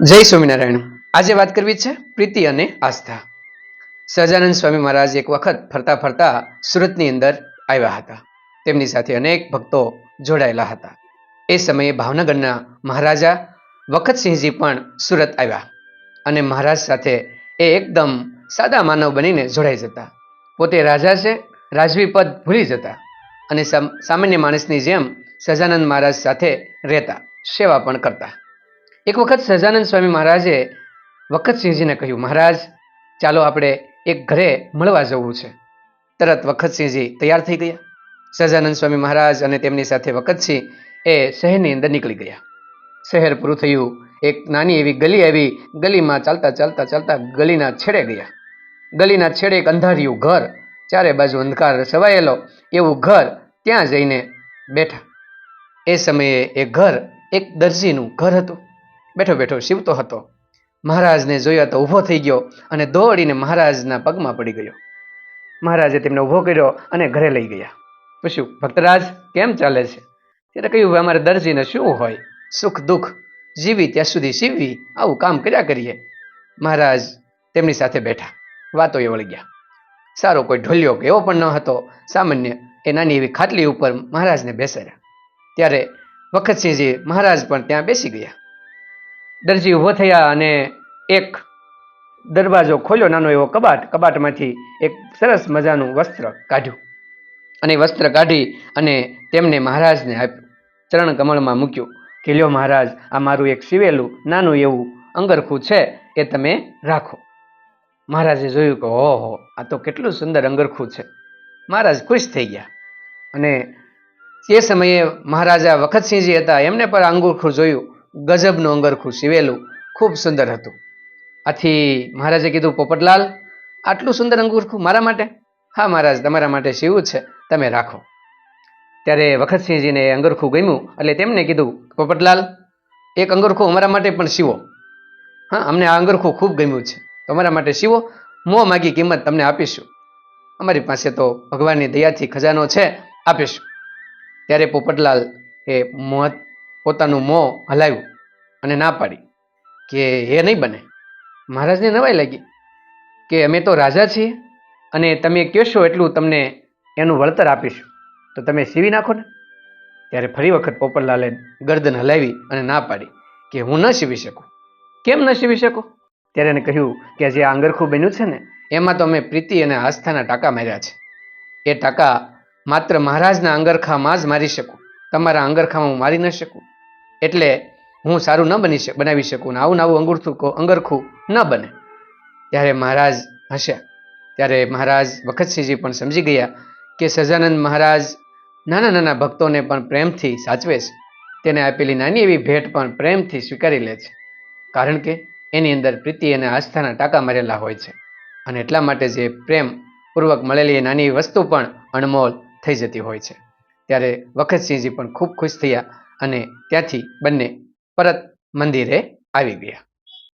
જય સ્વામિનારાયણ. આજે વાત કરવી છે પ્રીતિ અને આસ્થા. સહજાનંદ સ્વામી મહારાજ એક વખત ફરતા ફરતા સુરતની અંદર આવ્યા હતા. તેમની સાથે અનેક ભક્તો જોડાયેલા હતા. એ સમયે ભાવનગરના મહારાજા વખતસિંહજી પણ સુરત આવ્યા અને મહારાજ સાથે એ એકદમ સાદા માનવ બનીને જોડાઈ જતા. પોતે રાજા છે, રાજવી પદ ભૂલી જતા અને સામ- સામાન્ય માણસની જેમ સહજાનંદ મહારાજ સાથે રહેતા, સેવા પણ કરતા. એક વખત સહજાનંદ સ્વામી મહારાજે વખતસિંહજીને કહ્યું, મહારાજ, ચાલો આપણે એક ઘરે મળવા જવું છે. તરત વખતસિંહજી તૈયાર થઈ ગયા. સહજાનંદ સ્વામી મહારાજ અને તેમની સાથે વખતસિંહ એ શહેરની અંદર નીકળી ગયા. શહેર પૂરું થયું, એક નાની એવી ગલી આવી, ગલીમાં ચાલતા ચાલતા ચાલતા ગલીના છેડે ગયા. ગલીના છેડે એક અંધારિયું ઘર, ચારે બાજુ અંધકાર છવાયેલો, એવું ઘર ત્યાં જઈને બેઠા. એ સમયે એ ઘર એક દરજીનું ઘર હતું. બેઠો બેઠો શિવતો હતો. મહારાજને જોયો તો ઊભો થઈ ગયો અને દોડીને મહારાજના પગમાં પડી ગયો. મહારાજે તેમને ઊભો કર્યો અને ઘરે લઈ ગયા. પૂછ્યું, ભક્તરાજ, કેમ ચાલે છે? ત્યારે કહ્યું, "હવે અમારે દરજીને શું હોય? સુખ, દુઃખ, જીવી ત્યાં સુધી સીવવી આવું કામ કર્યા કરીએ. મહારાજ તેમની સાથે બેઠા. વાતો એ વળી ગયા. સારો કોઈ ઢોલ્યો કે એવો પણ ન હતો. સામાન્ય એ નાની એવી ખાટલી ઉપર મહારાજને બેસાડ્યા. ત્યારે વખતસિંહજી મહારાજ પણ ત્યાં બેસી ગયા. દરજી ઊભો થયા અને એક દરવાજો ખોલ્યો, નાનો એવો કબાટ. કબાટમાંથી એક સરસ મજાનું વસ્ત્ર કાઢ્યું અને વસ્ત્ર કાઢી અને તેમને મહારાજને આપ્યું. ચરણ કમળમાં મૂક્યું કે, લ્યો મહારાજ, આ મારું એક સીવેલું, નાનું એવું અંગરખું છે, એ તમે રાખો. મહારાજે જોયું કે, ઓહો, આ તો કેટલું સુંદર અંગરખું છે. મહારાજ ખુશ થઈ ગયા અને તે સમયે મહારાજા વખતસિંહજી હતા, એમને પણ અંગરખું જોયું. ગજબનું અંગરખું સીવેલું ખૂબ સુંદર હતું. આથી મહારાજે કીધું, પોપટલાલ, આટલું સુંદર અંગુરખું મારા માટે? હા મહારાજ, તમારા માટે સીવું છે. તમે રાખો. ત્યારે વખતસિંહજીને અંગરખું ગમ્યું એટલે તેમને કીધું, પોપટલાલ, એક અંગરખું અમારા માટે પણ સીવો હા, અમને આ અંગરખું ખૂબ ગમ્યું છે. તમારા માટે સીવો મો માગી કિંમત તમને આપીશું. અમારી પાસે તો ભગવાનની દયાથી ખજાનો છે, આપીશું. ત્યારે પોપટલાલ એ મોં પોતાનું મોં હલાવ્યું અને ના પાડી કે એ નહીં બને. મહારાજને નવાઈ લાગી કે અમે તો રાજા છીએ અને તમે કહેશો એટલું તમને એનું વળતર આપીશું. તો તમે સીવી નાખો ને. ત્યારે ફરી વખત પોપટલાલે ગરદન હલાવી અને ના પાડી કે હું ન સીવી શકું. કેમ ન સીવી શકો? ત્યારે એને કહ્યું કે જે આંગરખું બન્યું છે ને, એમાં તો અમે પ્રીતિ અને આસ્થાના ટાંકા માર્યા છે. એ ટાંકા માત્ર મહારાજના આંગરખામાં જ મારી શકું. તમારા આંગરખામાં હું મારી ન શકું. એટલે હું સારું ન બની શક બનાવી શકું ને આવું નવું અંગૂઠું અંગરખું ન બને. ત્યારે મહારાજ હસ્યા. ત્યારે મહારાજ વખતસિંહજી પણ સમજી ગયા કે સજાનંદ મહારાજ નાના નાના ભક્તોને પણ પ્રેમથી સાચવે છે. તેને આપેલી નાની એવી ભેટ પણ પ્રેમથી સ્વીકારી લે છે. કારણ કે એની અંદર પ્રીતિ અને આસ્થાના ટાંકા મારેલા હોય છે અને એટલા માટે જે પ્રેમપૂર્વક મળેલી એ નાની વસ્તુ પણ અણમોલ થઈ જતી હોય છે. ત્યારે વખતસિંહજી પણ ખૂબ ખુશ થયા અને ત્યાંથી બંને પરત મંદિરે આવી ગયા.